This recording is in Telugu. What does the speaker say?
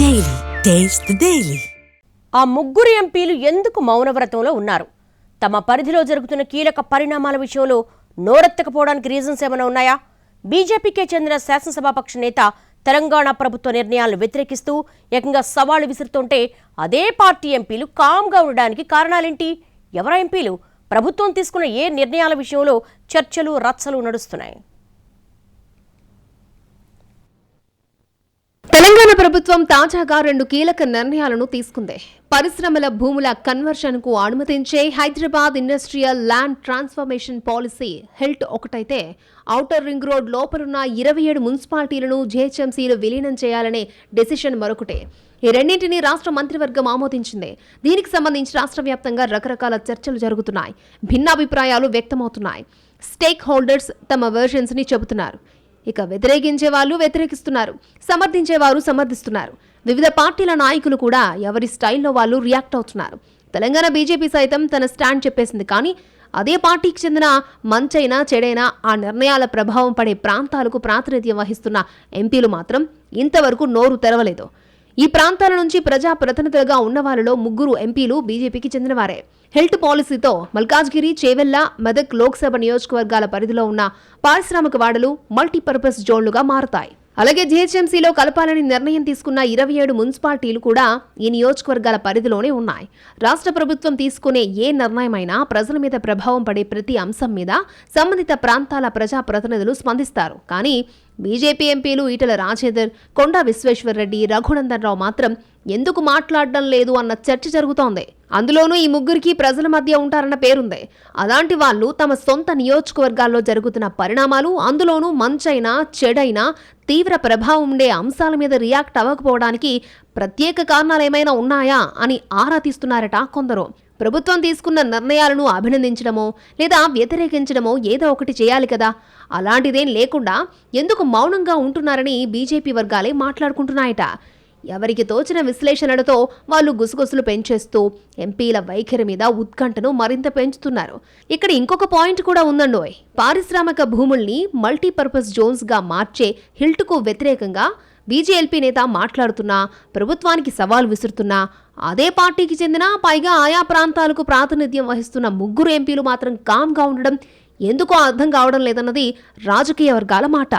Daily. Taste the ఆ ముగ్గురు ఎంపీలు ఎందుకు మౌనవ్రతంలో ఉన్నారు? తమ పరిధిలో జరుగుతున్న కీలక పరిణామాల విషయంలో నోరెత్తకపోవడానికి రీజన్స్ ఏమైనా ఉన్నాయా? బీజేపీకే చెందిన శాసనసభాపక్ష నేత తెలంగాణ ప్రభుత్వ నిర్ణయాలను వ్యతిరేకిస్తూ ఏకంగా సవాళ్ళు విసురుతుంటే అదే పార్టీ ఎంపీలు కామ్గా ఉండడానికి కారణాలేంటి? ఎవరా ఎంపీలు? ప్రభుత్వం తీసుకున్న ఏ నిర్ణయాల విషయంలో చర్చలు రచ్చలు నడుస్తున్నాయి? ప్రభుత్వం తాజాగా రెండు కీలక నిర్ణయాలను తీసుకుంది. పరిశ్రమల భూముల కన్వర్షన్కు అనుమతించే Hyderabad industrial land transformation policy HILT ఒకటైతే ఔటర్ రింగ్ రోడ్ లోపలున్న ఇరవై ఏడు మున్సిపాలిటీలను జేహెచ్ఎంసీలు విలీనం చేయాలనే డెసిషన్ మరొకటే. ఈ రెండింటినీ రాష్ట్ర మంత్రివర్గం ఆమోదించింది. దీనికి సంబంధించి రాష్ట్ర వ్యాప్తంగా రకరకాల చర్చలు జరుగుతున్నాయి. భిన్నాభిప్రాయాలు వ్యక్తమవుతున్నాయి. స్టేక్ హోల్డర్స్ తమ వెర్షన్స్ని చెబుతున్నారు. ఇక వ్యతిరేకించే వాళ్ళు వ్యతిరేకిస్తున్నారు సమర్థించేవారు సమర్థిస్తున్నారు. వివిధ పార్టీల నాయకులు కూడా ఎవరి స్టైల్లో వాళ్ళు రియాక్ట్ అవుతున్నారు. తెలంగాణ బీజేపీ సైతం తన స్టాండ్ చెప్పేసింది కానీ అదే పార్టీకి చెందిన మంచైనా చెడైనా ఆ నిర్ణయాల ప్రభావం పడే ప్రాంతాలకు ప్రాతినిధ్యం వహిస్తున్న ఎంపీలు మాత్రం ఇంతవరకు నోరు తెరవలేదు. ఈ ప్రాంతాల నుంచి ప్రజా ప్రతినిధులుగా ఉన్న వారిలో ముగ్గురు ఎంపీలు బీజేపీకి చెందినవారే. హెల్త్ పాలసీతో మల్కాజ్గిరి చేవెల్లా మెదక్ లోక్సభ నియోజకవర్గాల పరిధిలో ఉన్న పారిశ్రామిక వాడలు మల్టీపర్పస్ జోన్లుగా మారతాయి. అలాగే జీహెచ్ఎంసీలో కలపాలని నిర్ణయం తీసుకున్న ఇరవై ఏడు మున్సిపాలిటీలు కూడా ఈ నియోజకవర్గాల పరిధిలోనే ఉన్నాయి. రాష్ట్ర ప్రభుత్వం తీసుకునే ఏ నిర్ణయమైనా ప్రజల మీద ప్రభావం పడే ప్రతి అంశం మీద సంబంధిత ప్రాంతాల ప్రజా ప్రతినిధులు స్పందిస్తారు. కానీ బీజేపీ ఎంపీలు ఈటల రాజేందర్ కొండా విశ్వేశ్వరరెడ్డి రఘునందన్ రావు మాత్రం ఎందుకు మాట్లాడడం లేదు అన్న చర్చ జరుగుతోంది. అందులోనూ ఈ ముగ్గురికి ప్రజల మధ్య ఉంటారన్న పేరుంది. అలాంటి వాళ్ళు తమ సొంత నియోజకవర్గాల్లో జరుగుతున్న పరిణామాలు అందులోనూ మంచైనా చెడైనా తీవ్ర ప్రభావం ఉండే అంశాల మీద రియాక్ట్ అవ్వకపోవడానికి ప్రత్యేక కారణాలు ఏమైనా ఉన్నాయా అని ఆరా తీస్తున్నారట కొందరు. ప్రభుత్వం తీసుకున్న నిర్ణయాలను అభినందించడమో లేదా వ్యతిరేకించడమో ఏదో ఒకటి చేయాలి కదా. అలాంటిదేం లేకుండా ఎందుకు మౌనంగా ఉంటున్నారని బీజేపీ వర్గాలే మాట్లాడుకుంటున్నాయట. ఎవరికి తోచిన విశ్లేషణలతో వాళ్ళు గుసగుసలు పెంచేస్తూ ఎంపీల వైఖరి మీద ఉత్కంఠను మరింత పెంచుతున్నారు. ఇక్కడ ఇంకొక పాయింట్ కూడా ఉందండోయ్. పారిశ్రామిక భూముల్ని మల్టీపర్పస్ జోన్స్గా మార్చే హిల్ట్కు వ్యతిరేకంగా బీజేఎల్పీ నేత మాట్లాడుతున్నా ప్రభుత్వానికి సవాల్ విసురుతున్నా అదే పార్టీకి చెందిన పైగా ఆయా ప్రాంతాలకు ప్రాతినిధ్యం వహిస్తున్న ముగ్గురు ఎంపీలు మాత్రం కామ్గా ఉండడం ఎందుకో అర్థం కావడం లేదన్నది రాజకీయ వర్గాల మాట.